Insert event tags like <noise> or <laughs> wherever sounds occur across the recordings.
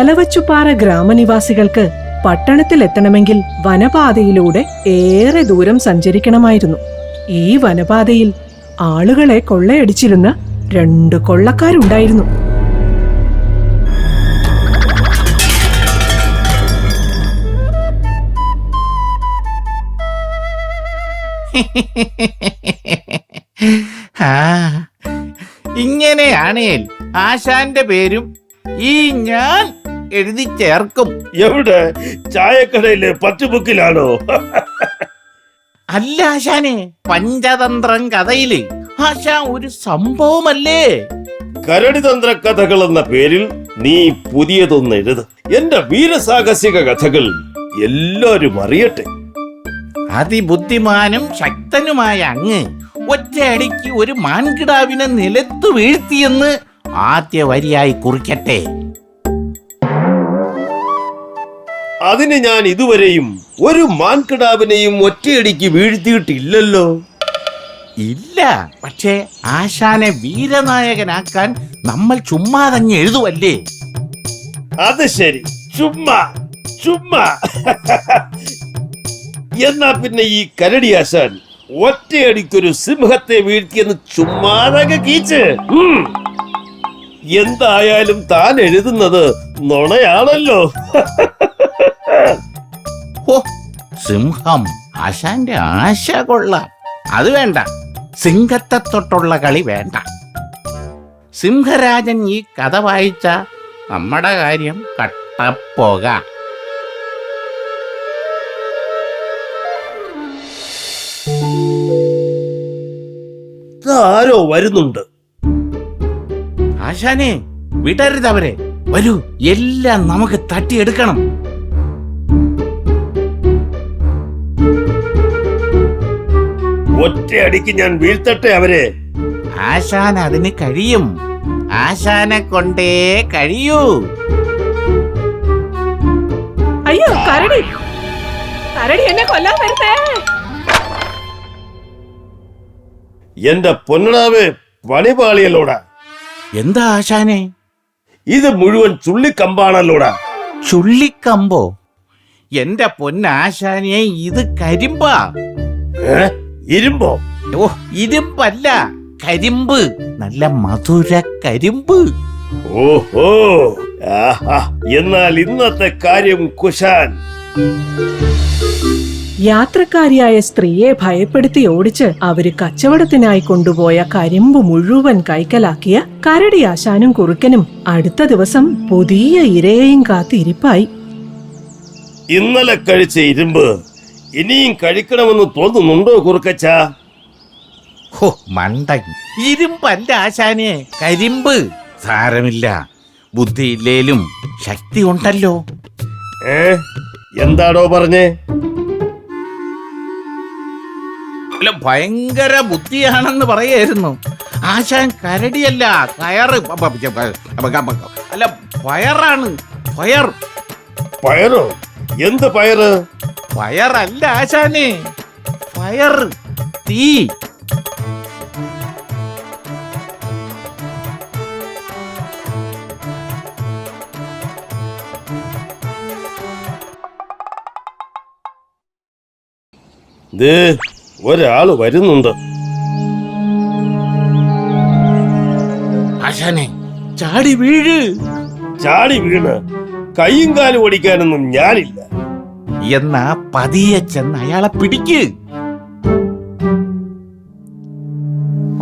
തലവച്ചുപാറ ഗ്രാമനിവാസികൾക്ക് പട്ടണത്തിലെത്തണമെങ്കിൽ വനപാതയിലൂടെ ഏറെ ദൂരം സഞ്ചരിക്കണമായിരുന്നു. ഈ വനപാതയിൽ ആളുകളെ കൊള്ളയടിച്ചിരുന്ന രണ്ട് കൊള്ളക്കാരുണ്ടായിരുന്നു. <laughs> ഇങ്ങനെയാണേൽ ആശാന്റെ പേരും ഈ ഞാൻ എഴുതി ചേർക്കും. എവിടെ? ചായക്കടയിലെ പറ്റുബുക്കിലാണോ? അല്ല ആശാനെ പഞ്ചതന്ത്രം കഥയിൽ. ആശാ ഒരു സംഭവമല്ലേ? കരടിതന്ത്ര കഥകൾ എന്ന പേരിൽ നീ പുതിയതൊന്ന് എഴുത്. എന്റെ വീരസാഹസിക കഥകൾ എല്ലാരും അറിയട്ടെ. അതിബുദ്ധിമാനും ശക്തനുമായ അങ്ങ് ഒറ്റയടിക്ക് ഒരു മാൻകിടാവിനെ നിലത്തു വീഴ്ത്തിയെന്ന് ആദ്യ വരിയായി കുറിക്കട്ടെ. അതിന് ഞാൻ ഇതുവരെയും ഒരു മാൻകിടാവിനെയും ഒറ്റയടിക്ക് വീഴ്ത്തിയിട്ടില്ലല്ലോ. ഇല്ല പക്ഷേ ആശാനെ വീരനായകനാക്കാൻ നമ്മൾ ചുമ്മാ തന്നെ എഴുതുവല്ലേ? അത് ശരി. ചുമ്മാ ചുമ്മാ. എന്നാ പിന്നെ ഈ കരടി ആശാൻ ഒറ്റയടിക്കൊരു സിംഹത്തെ വീഴ്ത്തിയെന്ന് ചുമ്മാതക കീച്ച്. എന്തായാലും താൻ എഴുതുന്നത് നുണയാണല്ലോ. <laughs> ഓ സിംഹം ആശാന്റെ ആശ കൊള്ളാം. അത് വേണ്ട. സിംഹത്തെ തൊട്ടുള്ള കളി വേണ്ട. സിംഹരാജൻ ഈ കഥ വായിച്ച നമ്മുടെ കാര്യം കട്ടപ്പോക. ആരോ വരുന്നുണ്ട്? ആശാനെ വിടരുതവരെ വരൂ എല്ലാം നമുക്ക് തട്ടിയെടുക്കണം. ഒറ്റയടിക്ക് ഞാൻ വീഴ്ത്തട്ടെ അവരെ? ആശാൻ അതിന് കഴിയും. ആശാനെ കൊണ്ടേ കഴിയൂ. അയ്യോ കരടി. കരടി എന്നെ കൊല്ലാൻ വരുന്നേ. എന്റെ പൊന്നടാവ് പണിപാളിയല്ലോടാ എന്താ ആശാനെ? ഇത് മുഴുവൻ ചുള്ളിക്കമ്പാണല്ലോടാ. ചുള്ളിക്കമ്പോ? എന്റെ പൊന്നാശാനെ ഇത് കരിമ്പാ. ഏ? ഇരുമ്പോ? ഓ ഇരുമ്പല്ല കരിമ്പ്. നല്ല മധുര കരിമ്പ്. ഓഹോ എന്നാൽ ഇന്നത്തെ കാര്യം കുശാൻ. യാത്രക്കാരിയായ സ്ത്രീയെ ഭയപ്പെടുത്തി ഓടിച്ച് അവർ കച്ചവടത്തിനായി കൊണ്ടുപോയ കരിമ്പ് മുഴുവൻ കൈക്കലാക്കിയ കരടിയാശാനും കുറുക്കനും അടുത്ത ദിവസം പുതിയ ഇരയെയും കാത്തിരിപ്പായി. ഇന്നലെ കഴിച്ച ഇരുമ്പ് ഇനിയും കഴിക്കണമെന്ന് തോന്നുന്നുണ്ടോ കുറുക്കച്ച ഹോ മണ്ടൻ ഇരുമ്പല്ല ആശാനെ കരിമ്പ് സാരമില്ല ബുദ്ധിയില്ലേലും ശക്തി ഉണ്ടല്ലോ ഏ എന്താടോ പറഞ്ഞേ അല്ല ഭയങ്കര ബുദ്ധിയാണെന്ന് പറയായിരുന്നു ആശാൻ കരടിയല്ല കയറ് അല്ല പയറാണ് പയർ പയറോ എന്ത് പയറ്? പയറല്ല ആശാനെ. പയർ തീ. ദേ ഒരാൾ വരുന്നുണ്ട്. ആശാനെ ചാടി വീഴ്. ചാടി വീണ്. കൈയും കാലും ഓടിക്കാനൊന്നും ഞാനില്ല. എന്നാ പതിയെ ചെന്ന് അയാളെ പിടിക്ക്.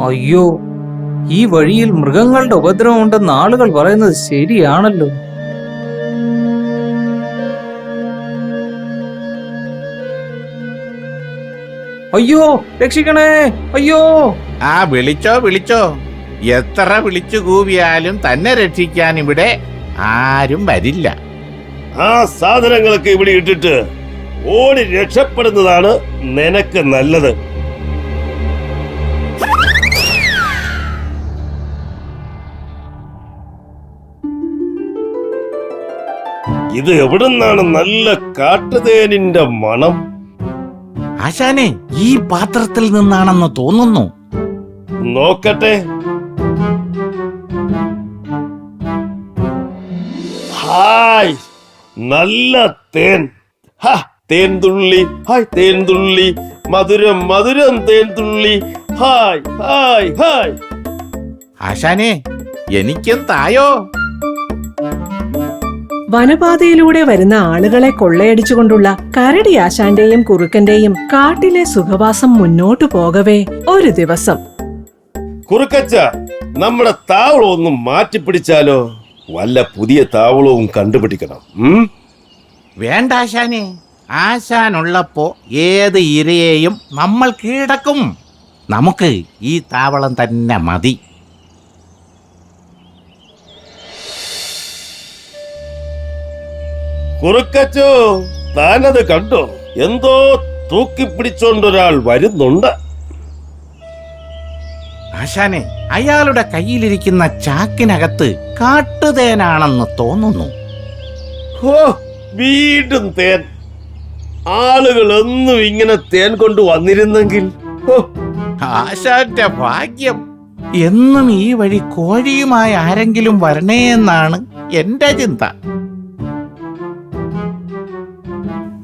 അയ്യോ ഈ വഴിയിൽ മൃഗങ്ങളുടെ ഉപദ്രവം ഉണ്ടെന്ന് ആളുകൾ പറയുന്നത് ശരിയാണല്ലോ. അയ്യോ രക്ഷിക്കണേ അയ്യോ. ആ വിളിച്ചോ വിളിച്ചോ. എത്ര വിളിച്ചു കൂവിയാലും തന്നെ രക്ഷിക്കാൻ ഇവിടെ ആരും വരില്ല. ആ സാധനങ്ങളൊക്കെ ഇവിടെ ഇട്ടിട്ട് ഓടി രക്ഷപ്പെടുന്നതാണ് നിനക്ക് നല്ലത്. ഇത് എവിടുന്നാണ് നല്ല കാട്ടുതേനിന്റെ മണം? ആശാനെ ഈ പാത്രത്തിൽ നിന്നാണെന്ന് തോന്നുന്നു. നോക്കട്ടെ. ഹായ്. നല്ല തേൻ. ഹാ തേൻ തുള്ളി ഹായ് തേൻ തുള്ളി മധുരം മധുരം തേൻ തുള്ളി ഹായ് ഹായ് ഹായ്. ആശാനെ എനിക്കും തായോ? വനപാതയിലൂടെ വരുന്ന ആളുകളെ കൊള്ളയടിച്ചുകൊണ്ടുള്ള കരടി ആശാന്റെയും കുറുക്കന്റെയും കാട്ടിലെ സുഖവാസം മുന്നോട്ടു പോകവേ ഒരു ദിവസം. കുറുക്കച്ച നമ്മുടെ താവളം ഒന്ന് മാറ്റിപ്പിടിച്ചാലോ? വല്ല പുതിയ താവളവും കണ്ടുപിടിക്കണം. വേണ്ട ആശാനെ. ആശാനുള്ളപ്പോ ഏത് ഇരയെയും നമ്മൾ കീഴടക്കും. നമുക്ക് ഈ താവളം തന്നെ മതി. കുറുക്കച്ചോ താനത് കണ്ടോ? എന്തോ തൂക്കിപ്പിടിച്ചോണ്ടൊരാൾ വരുന്നുണ്ട്. ആശാനെ അയാളുടെ കയ്യിലിരിക്കുന്ന ചാക്കിനകത്ത് കാട്ടുതേനാണെന്ന് തോന്നുന്നു. ഹോ വീണ്ടും തേൻ. ആളുകൾ ഒന്നും ഇങ്ങനെ തേൻ കൊണ്ട് വന്നിരുന്നെങ്കിൽ ആശാന്റെ ഭാഗ്യം. എന്നും ഈ വഴി കോഴിയുമായി ആരെങ്കിലും വരണേ എന്നാണ് എന്റെ ചിന്ത.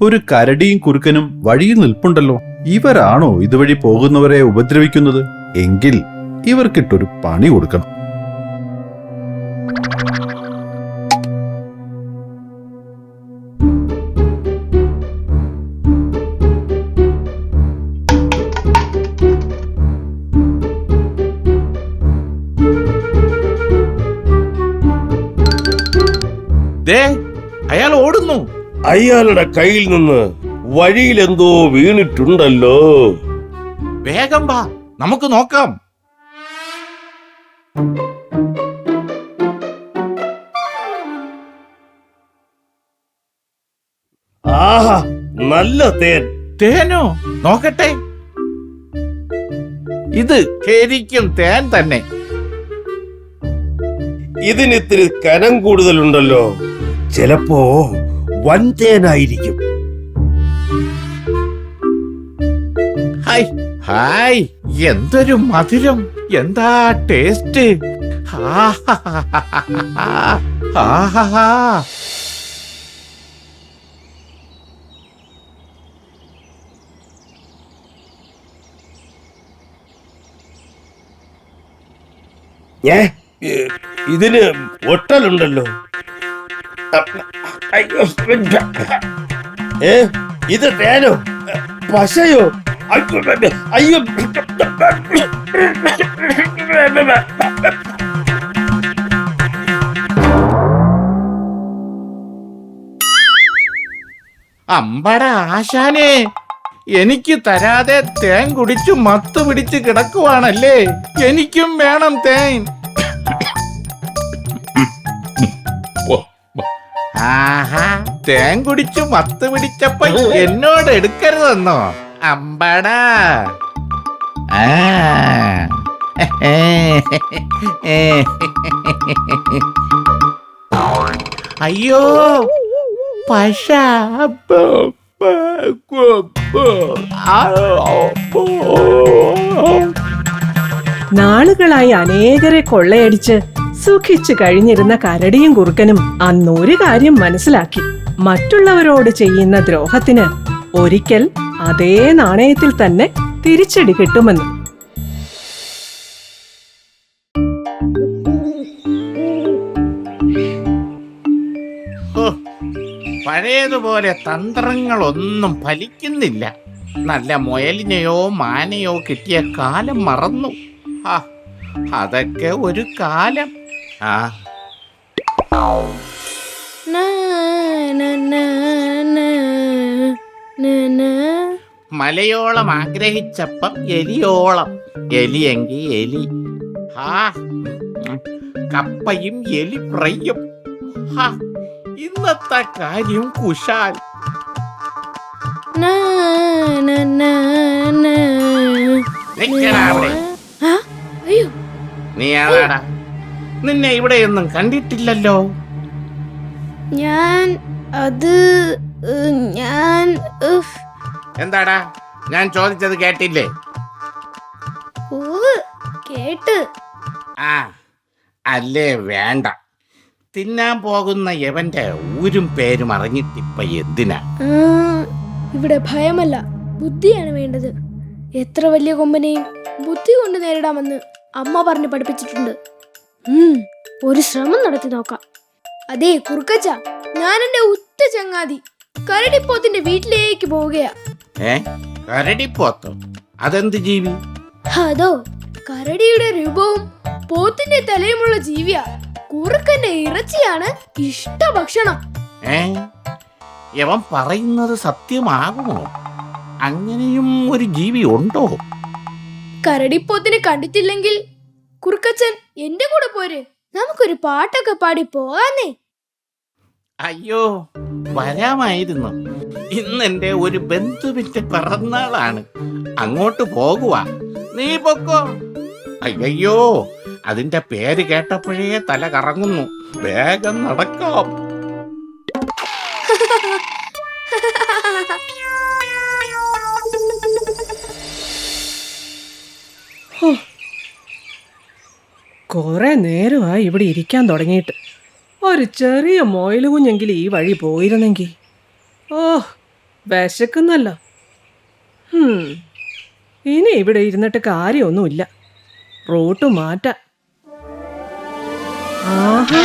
ഒരു കരടിയും കുറുക്കനും വഴിയിൽ നിൽപ്പുണ്ടല്ലോ. ഇവരാണോ ഇതുവഴി പോകുന്നവരെ ഉപദ്രവിക്കുന്നത്? എങ്കിൽ ഇവർക്കിട്ടൊരു പണി കൊടുക്കണം. ദേ അയാൾ ഓടുന്നു. അയാളുടെ കയ്യിൽ നിന്ന് വഴിയിൽ എന്തോ വീണിട്ടുണ്ടല്ലോ. വേഗം വാ നമുക്ക് നോക്കാം. ആഹാ നല്ല തേൻ. തേനോ? നോക്കട്ടെ. ഇത് ശരിക്കും തേൻ തന്നെ. ഇതിനിത്തിരി കനം കൂടുതലുണ്ടല്ലോ. ചിലപ്പോ വൻതേനായിരിക്കും ഹായ് ഹായ് എന്തൊരു മധുരം? എന്താ ടേസ്റ്റ് ഏ ഇതിന് ഒട്ടലുണ്ടല്ലോ ഏ ഇത് തേനോ? പശയോ? അയ്യോ, അമ്പട ആശാനെ എനിക്ക് തരാതെ തേൻ കുടിച്ചു മത്ത് പിടിച്ച് കിടക്കുവാണല്ലേ? എനിക്കും വേണം തേൻ. ആഹാ തേൻ കുടിച്ചു മത്ത് പിടിച്ചപ്പോ എന്നോട് എടുക്കരുതെന്നോ? അമ്പടാ. ആ. അയ്യോ പശ. നാളുകളായി അനേകരെ കൊള്ളയടിച്ച് സുഖിച്ചു കഴിഞ്ഞിരുന്ന കരടിയും കുറുക്കനും അന്നൊരു കാര്യം മനസ്സിലാക്കി. മറ്റുള്ളവരോട് ചെയ്യുന്ന ദ്രോഹത്തിന് ഒരിക്കൽ അതേ നാണയത്തിൽ തന്നെ തിരിച്ചടി കിട്ടുമെന്ന്. പഴയതുപോലെ തന്ത്രങ്ങളൊന്നും ഫലിക്കുന്നില്ല. നല്ല മുയലിനെയോ മാനയോ കിട്ടിയ കാലം മറന്നു. ആ അതൊക്കെ ഒരു കാലം. ആ. മലയോളം ആഗ്രഹിച്ചപ്പം എലിയോളം. എലിയെങ്കി എലി. ഹാ. കപ്പയും എലി ഫ്രൈയും ഹാ, ഇന്നത്തെ കാര്യം കുശാൽ. നീ ആടാ നിന്നെ ഇവിടെയൊന്നും കണ്ടിട്ടില്ലല്ലോ. ഞാൻ അത് ഞാൻ എന്താടാ? ഞാൻ ചോദിച്ചത് കേട്ടില്ലേ? കേട്ട്. ആ അല്ലേ വേണ്ട. തിന്നാൻ പോകുന്ന യവന്റെ ഊരും പേരും അറിഞ്ഞിട്ടിപ്പ എന്തിനാ? ഇവിടെ ഭയമല്ല. ബുദ്ധിയാണ് വേണ്ടത്. എത്ര വലിയ കൊമ്പനെയും ബുദ്ധി കൊണ്ട് നേരിടാമെന്ന് അമ്മ പറഞ്ഞ് പഠിപ്പിച്ചിട്ടുണ്ട്. ഉം, ഒരു ശ്രമം നടത്തി നോക്കാം. അതേ കുറുക്കച്ച ഞാൻ എന്റെ ഉറ്റ ചങ്ങാതി. കരടിപ്പോത്തിന്റെ വീട്ടിലേക്ക് പോവുകയാ. ഏ? കരടിപ്പോത്തോ? അതെന്ത് ജീവി? അതോ കരടിയുടെ രൂപവും പോത്തിന്റെ തലയുമുള്ള ജീവിയാ. കുറുക്കന്റെ ഇറച്ചിയാണ് ഇഷ്ട ഭക്ഷണം ഏ? യവൻ പറയുന്നത് സത്യമാകുമോ? അങ്ങനെയും ഒരു ജീവി ഉണ്ടോ? കരടിപ്പോത്തിനെ കണ്ടിട്ടില്ലെങ്കിൽ കുറുക്കച്ചൻ എന്റെ കൂടെ പോര്. നമുക്കൊരു പാട്ടൊക്കെ പാടി പോകാന്നേ അയ്യോ വരാമായിരുന്നു. ഇന്ന് എന്റെ ഒരു ബന്ധുവിന്റെ പിറന്നാളാണ്. അങ്ങോട്ട് പോകുക നീ പൊക്കോ. അയ്യോ അതിന്റെ പേര് കേട്ടപ്പോഴേ തല കറങ്ങുന്നു. വേഗം നടക്കാം. കുറെ നേരമായി ഇവിടെ ഇരിക്കാൻ തുടങ്ങിയിട്ട്. ഒരു ചെറിയ മോയിൽ കുഞ്ഞെങ്കിലും ഈ വഴി പോയിരുന്നെങ്കിൽ ഓ വിശക്കുന്നല്ല. ഇനി ഇവിടെ ഇരുന്നിട്ട് കാര്യമൊന്നുമില്ല. റൂട്ട് മാറ്റ. ആഹാ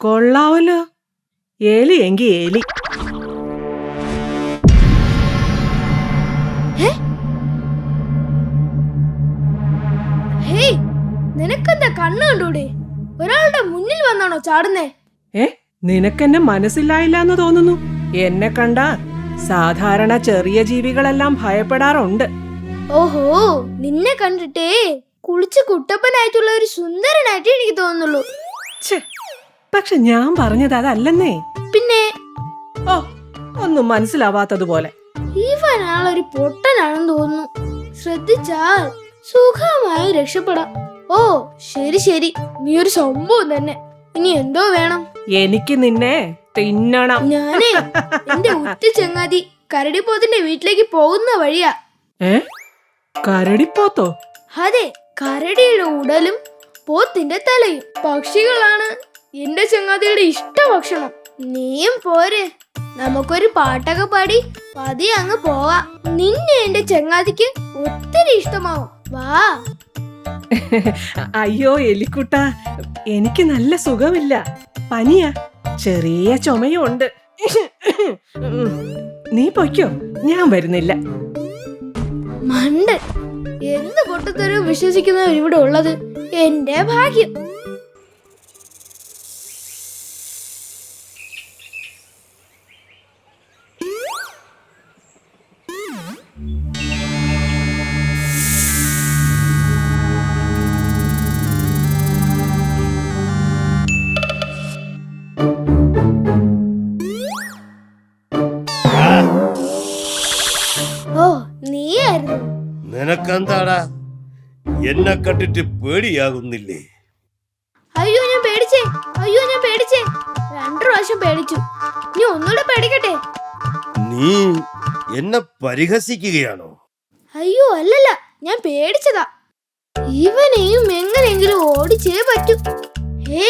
കൊള്ളാവല്ലോ. എലി എങ്കി എലി. നിനക്കെന്താ കണ്ണു കണ്ടൂടെ? ഒരാളുടെ മുന്നിൽ വന്നാണോ ചാടുന്നേ? ഏ നിനക്കെന്നെ മനസ്സിലായില്ല എന്ന് തോന്നുന്നു. എന്നെ കണ്ട സാധാരണ ചെറിയ ജീവികളെല്ലാം ഭയപ്പെടാറുണ്ട്. ഓഹോ നിന്നെ കണ്ടിട്ടേ കുളിച്ച് കുട്ടപ്പനായിട്ടുള്ള ഒരു സുന്ദരനായിട്ട് എനിക്ക് തോന്നുന്നുള്ളൂ. പക്ഷെ ഞാൻ പറഞ്ഞത് അതല്ലെന്നേ. പിന്നെ? ഓ ഒന്നും മനസ്സിലാവാത്തതുപോലെ. ഇവനാളൊരു പൊട്ടനാണെന്ന് തോന്നുന്നു. ശ്രദ്ധിച്ചാൽ സുഖമായി രക്ഷപ്പെടാം. ഓ ശരി ശരി. നീ ഒരു സംഭവം തന്നെ. ഇനി എന്തോ വേണം. എനിക്ക് നിന്നെ തിന്നണം. ഞാനേ എന്റെ ഉറ്റ ചങ്ങാതി കരടിപ്പോത്തിന്റെ വീട്ടിലേക്ക് പോകുന്ന വഴിയാ. ഏ? കരടിപ്പോത്തോ? അതെ കരടിയുടെ ഉടലും പോത്തിന്റെ തലയും പക്ഷികളാണ് എന്റെ ചങ്ങാതിയുടെ ഇഷ്ട ഭക്ഷണം. നീയും പോരെ. നമുക്കൊരു പാട്ടൊക്കെ പാടി പതി അങ്ങ് പോവാ. നിന്നെ എന്റെ ചങ്ങാതിക്ക് ഒത്തിരി ഇഷ്ടമാവും. വാ. അയ്യോ എലിക്കുട്ട എനിക്ക് നല്ല സുഖമില്ല. പനിയാ. ചെറിയ ചുമയും ഉണ്ട്. നീ പൊയ്ക്കോ. ഞാൻ വരുന്നില്ല. മണ്ടൻ എന്ത് പൊട്ടത്തരവും വിശ്വസിക്കുന്നവർ ഇവിടെ ഉള്ളത് എന്റെ ഭാഗ്യം. നിനക്കെന്താടാ? എന്നെ കണ്ടിട്ട് പേടിയാകുന്നില്ലേ? അയ്യോ ഞാൻ പേടിച്ചേ. അയ്യോ ഞാൻ പേടിച്ചേ. രണ്ടു പ്രാവശ്യം പേടിച്ചു. നീ ഒന്നുകൂടെ പേടിക്കട്ടെ? നീ എന്നെ പരിഹസിക്കുകയാണോ? അയ്യോ അല്ലല്ല. ഞാൻ പേടിച്ചതാ. ഇവനെയും എങ്ങനെയെങ്കിലും ഓടിച്ചേ പറ്റൂ. ഹേ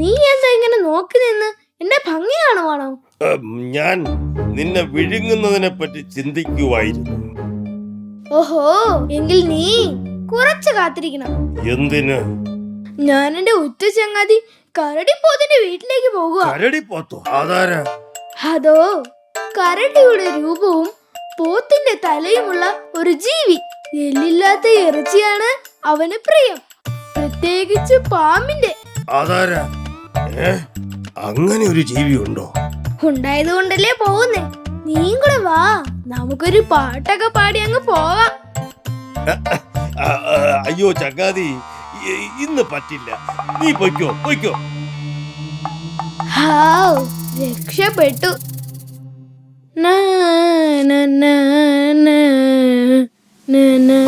നീ എന്താ ഇങ്ങനെ നോക്കി നിന്ന്? എന്നെ ഭംഗിയാണോ കാണുവാണോ ഞാൻ നിന്നെ വിഴുങ്ങുന്നതിനെ പറ്റി ചിന്തിക്കുമായിരുന്നു ഓഹോ എങ്കിൽ നീ കുറച്ച് കാത്തിരിക്കണം. എന്തിന്? ഞാൻ എന്റെ ഉറ്റ ചങ്ങാതി കരടിപ്പോത്തിന്റെ വീട്ടിലേക്ക് പോകുക കരടി പോത്തോ ആധാര അതോ കരടിയുടെ രൂപവും പോത്തിന്റെ തലയുമുള്ള ഒരു ജീവി? എല്ലില്ലാത്ത ഇറച്ചിയാണ് അവന് പ്രിയം. പ്രത്യേകിച്ച് പാമ്പിന്റെ ആധാര ഏ? അങ്ങനെ ഒരു ജീവി ഉണ്ടോ? ഉണ്ടായത് കൊണ്ടല്ലേ പോകുന്നേ. നീ കൂടെ വാ. നമുക്കൊരു പാട്ടൊക്കെ പാടി അങ്ങ് പോവാം. അയ്യോ ചങ്ങാതി ഇന്ന് പറ്റില്ല. നീ പൊയ്ക്കോ പൊയ്ക്കോ. ഹാവ് രക്ഷപ്പെട്ടു. ന ന ന ന ന നാ.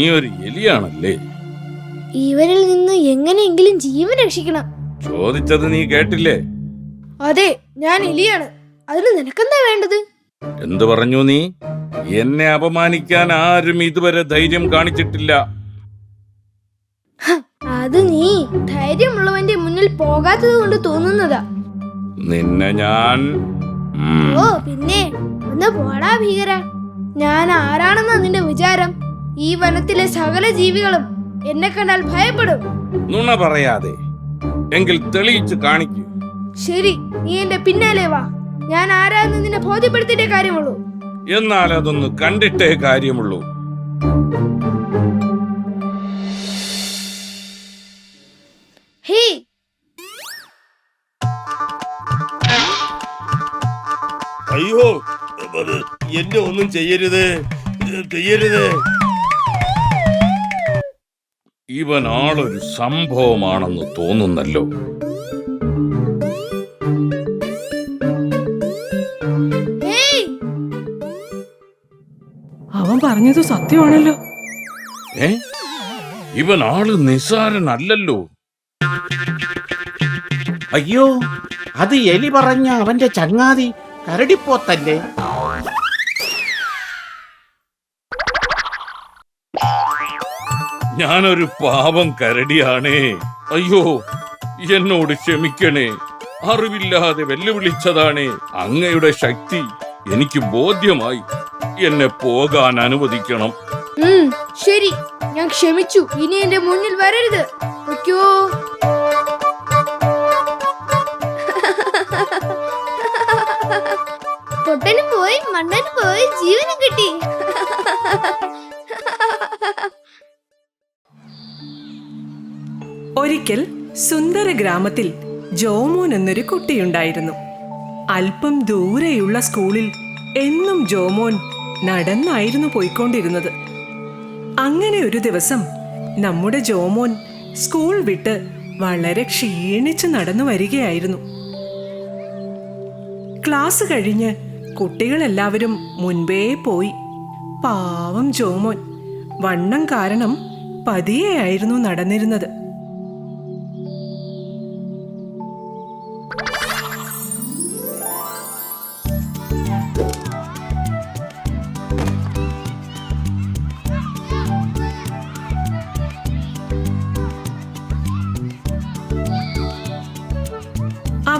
നീ ഒരു എലിയാണല്ലേ? ഇവരിൽ നിന്ന് എങ്ങനെയെങ്കിലും ജീവൻ രക്ഷിക്കണം. ചോദിച്ചത് നീ കേട്ടില്ലേ? അതെ ഞാൻ എലിയാണ്. അതിന് നിനക്കെന്താ വേണ്ടത്? എന്തു പറഞ്ഞു നീ? എന്നെ അപമാനിക്കാൻ ആരും ഇതുവരെ ധൈര്യം കാണിച്ചിട്ടില്ല. അത് നീ ധൈര്യമുള്ളവന്റെ മുന്നിൽ പോകാത്തത് കൊണ്ട് തോന്നുന്നതാ. നിന്നെ ഞാൻ ഓ പിന്നെ ഒന്ന് പോടാ ഭീകര. ഞാൻ ആരാണെന്നാ നിന്റെ വിചാരം? ഈ വനത്തിലെ സകല ജീവികളും എന്നെ കണ്ടാൽ ഭയപ്പെടും. നുണ പറയാതെ എങ്കിൽ തെളിയിച്ചു കാണിക്കൂ. ശരി നീ എന്റെ പിന്നാലെ വാ. ഞാൻ ആരാന്ന് നിന്നെ ബോധ്യപ്പെടുത്തിട്ടേ കാര്യമുള്ളൂ. എന്നാൽ അതൊന്ന് കണ്ടിട്ടേ കാര്യമുള്ളൂ. ഹേയ് അയ്യോ എന്നെ ഒന്നും ചെയ്യരുത്. ചെയ്യരുത്. ഇവൻ ആളൊരു സംഭവമാണെന്ന് തോന്നുന്നല്ലോ. അവൻ പറഞ്ഞത് സത്യമാണല്ലോ. ഏ? ഇവൻ ആൾ നിസാരനല്ലല്ലോ അയ്യോ അത് എലി പറഞ്ഞ അവന്റെ ചങ്ങാതി കരടിപ്പോത്തല്ലേ? ഞാനൊരു പാപം കരടിയാണേ. അയ്യോ എന്നോട് ക്ഷമിക്കണേ. അറിവില്ലാതെ വെല്ലുവിളിച്ചതാണേ. അങ്ങയുടെ ശക്തി എനിക്ക് ബോധ്യമായി. എന്നെ പോകാൻ അനുവദിക്കണം. ശരി. ഞാൻ ക്ഷമിച്ചു. ഇനി എന്റെ മുന്നിൽ വരരുത്. പൊയ്ക്കോ. പൊട്ടനും പോയി മണ്ണനും പോയി ജീവനും കിട്ടി. ഒരിക്കൽ സുന്ദര ഗ്രാമത്തിൽ ജോമോൻ എന്നൊരു കുട്ടിയുണ്ടായിരുന്നു. അല്പം ദൂരെയുള്ള സ്കൂളിൽ എന്നും ജോമോൻ നടന്നായിരുന്നു പോയിക്കൊണ്ടിരുന്നത്. അങ്ങനെ ഒരു ദിവസം നമ്മുടെ ജോമോൻ സ്കൂൾ വിട്ട് വളരെ ക്ഷീണിച്ച് നടന്നു വരികയായിരുന്നു. ക്ലാസ് കഴിഞ്ഞ് കുട്ടികളെല്ലാവരും മുൻപേ പോയി. പാവം ജോമോൻ വണ്ണം കാരണം പതിയെയായിരുന്നു നടന്നിരുന്നത്.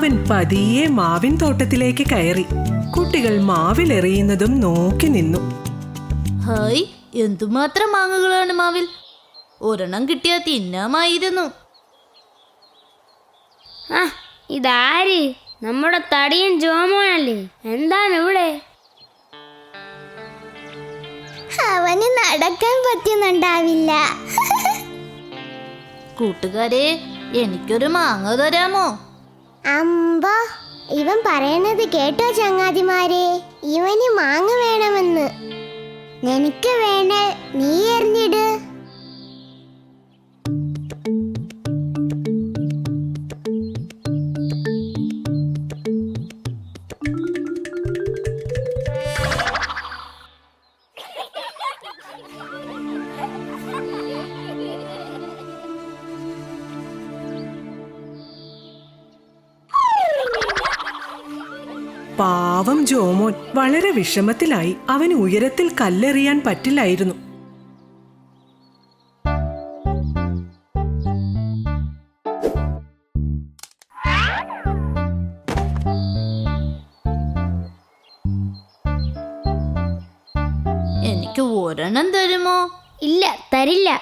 അവൻ പതിയെ മാവിൻ തോട്ടത്തിലേക്ക് കയറി. കുട്ടികൾ മാവിലെറിയുന്നതും നോക്കി നിന്നു. ഹായ് എന്തുമാത്രം മാങ്ങകളാണ് മാവിൽ? ഒരെണ്ണം കിട്ടിയാ തിന്നാമായിരുന്നു ആ ഇതാര്? നമ്മുടെ തടിയൻ ജോമോനല്ലേ? എന്താണ് ഇവിടെ? അവന് നടക്കാൻ പറ്റുന്നുണ്ടാവില്ല. കൂട്ടുകാരെ എനിക്കൊരു മാങ്ങ തരാമോ? അമ്പോ ഇവൻ പറയണത് കേട്ടോ ചങ്ങാതിമാരെ. ഇവന് മാങ്ങ വേണമെന്ന്. നിനക്ക് വേണേ നീ എറിഞ്ഞിട്. വളരെ വിഷമത്തിലായി അവന് ഉയരത്തിൽ കല്ലെറിയാൻ പറ്റില്ലായിരുന്നു. എനിക്ക് ഒരെണ്ണം തരുമോ? ഇല്ല തരില്ല.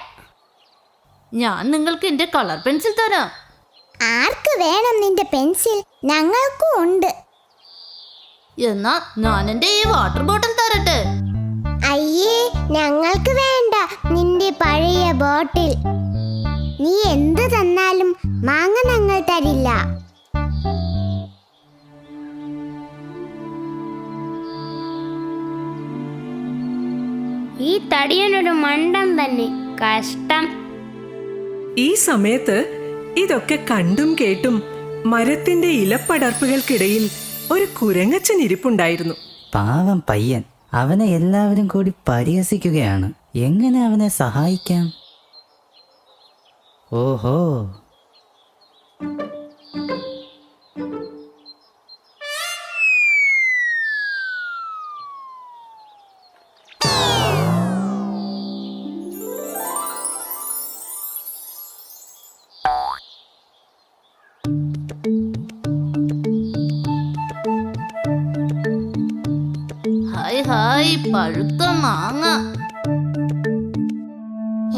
ഞാൻ നിങ്ങൾക്ക് എന്റെ കളർ പെൻസിൽ തരാം. ആർക്ക് വേണം നിന്റെ പെൻസിൽ? ഞങ്ങൾക്കും ഉണ്ട്. എന്നാ ഞാൻ എന്റെ ഈ വാട്ടർ ബോട്ടിൽ തരട്ടെ. അയ്യേ ഞങ്ങൾക്ക് വേണ്ട നിന്റെ പഴയ ബോട്ടിൽ നീ എന്ത് തന്നാലും മാങ്ങ ഞങ്ങൾ തരില്ല. ഈ തടിയനൊരു മണ്ടം തന്നെ കഷ്ടം. ഈ സമയത്ത് ഇതൊക്കെ കണ്ടും കേട്ടും മരത്തിന്റെ ഇലപ്പടർപ്പുകൾക്കിടയിൽ ഒരു കുരങ്ങച്ചൻ ഇരിപ്പുണ്ടായിരുന്നു. പാവം പയ്യൻ. അവനെ എല്ലാവരും കൂടി പരിഹസിക്കുകയാണ്. എങ്ങനെ അവനെ സഹായിക്കാം? ഓഹോ. പഴുത്ത മാങ്ങ.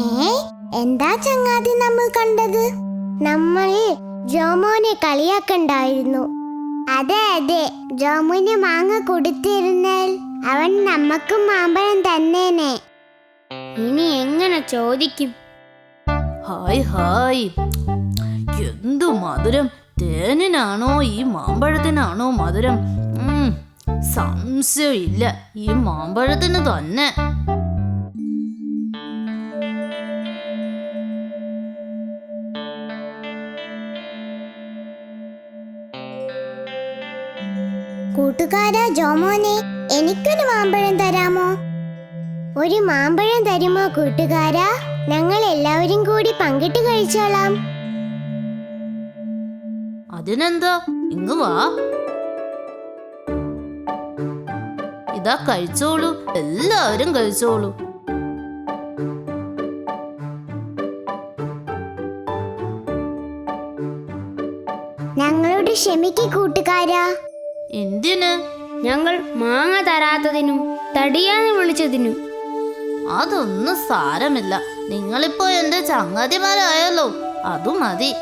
ഏ എന്താ ചങ്ങാതി നമ്മൾ കണ്ടത്? നമ്മൾ ജോമോനെ കളിയാക്കണ്ടായിരുന്നു. അതെ അതെ ജോമോന് മാങ്ങ കൊടുത്തിരുന്നാൽ അവൻ നമുക്കും മാമ്പഴം തന്നേനെ. ഇനി എങ്ങനെ ചോദിക്കും? Hi hi. എന്തു മധുരം? തേനിനാണോ ഈ മാമ്പഴത്തിനാണോ മധുരം? സംശയമില്ല. ഈ മാമ്പഴത്തിന് തന്നെ. കൂട്ടുകാരാ ജോമോനെ എനിക്കൊരു മാമ്പഴം തരാമോ? ഒരു മാമ്പഴം തരുമോ കൂട്ടുകാരാ? ഞങ്ങൾ എല്ലാവരും കൂടി പങ്കിട്ട് കഴിച്ചോളാം. അതിനെന്താ? ഇങ്ങ് വാ. ഇതാ കഴിച്ചോളൂ. എല്ലാവരും കഴിച്ചോളൂ. ഞങ്ങളോട് ക്ഷമിക്ക് കൂട്ടുകാരാ. എന്തിന്? ഞങ്ങൾ മാങ്ങ തരാത്തതിനും തടിയാന്ന് വിളിച്ചതിനും. അതൊന്നും സാരമില്ല. നിങ്ങളിപ്പോ എന്റെ ചങ്ങാതിമാരായല്ലോ. അതു മതി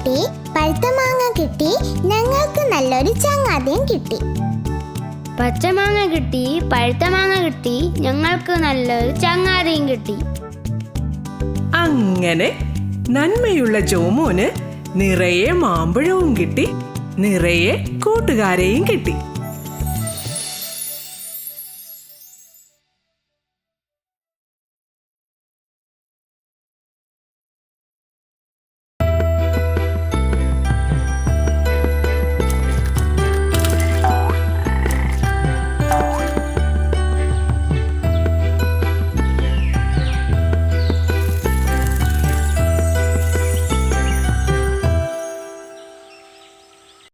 കിട്ടി പഴുത്ത മാങ്ങ കിട്ടി ഞങ്ങൾക്ക് നല്ലൊരു ചങ്ങാതിയും കിട്ടി. പച്ചമാങ്ങ കിട്ടി പഴുത്ത മാങ്ങ കിട്ടി ഞങ്ങൾക്ക് നല്ലൊരു ചങ്ങാതിയും കിട്ടി. അങ്ങനെ നന്മയുള്ള ജോമോന് നിറയെ മാമ്പഴവും കിട്ടി നിറയെ കൂട്ടുകാരെയും കിട്ടി.